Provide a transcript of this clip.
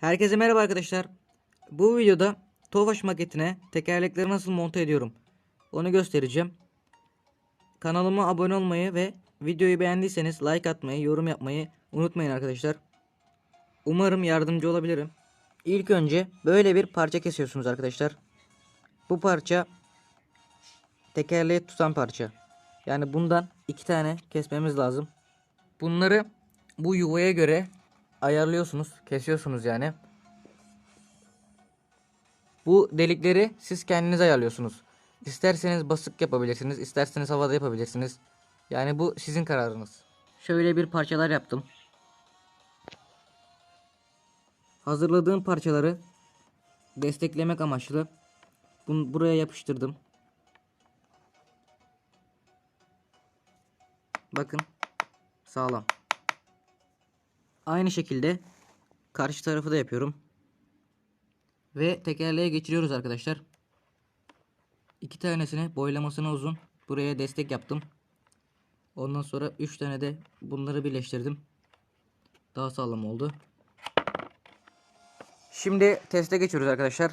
Herkese merhaba arkadaşlar. Bu videoda Tofaş maketine tekerlekleri nasıl monte ediyorum onu göstereceğim. Kanalıma abone olmayı ve videoyu beğendiyseniz like atmayı, yorum yapmayı unutmayın arkadaşlar. Umarım yardımcı olabilirim. İlk önce böyle bir parça kesiyorsunuz arkadaşlar. Bu parça tekerleği tutan parça. Yani bundan iki tane kesmemiz lazım. Bunları bu yuvaya göre ayarlıyorsunuz, kesiyorsunuz yani. Bu delikleri siz kendiniz ayarlıyorsunuz. İsterseniz basık yapabilirsiniz, isterseniz havada yapabilirsiniz. Yani bu sizin kararınız. Şöyle bir parçalar yaptım. Hazırladığım parçaları desteklemek amaçlı bunu buraya yapıştırdım. Bakın sağlam. Aynı şekilde karşı tarafı da yapıyorum. Ve tekerleğe geçiriyoruz arkadaşlar. İki tanesine boylamasına uzun. Buraya destek yaptım. Ondan sonra üç tane de bunları birleştirdim. Daha sağlam oldu. Şimdi teste geçiyoruz arkadaşlar.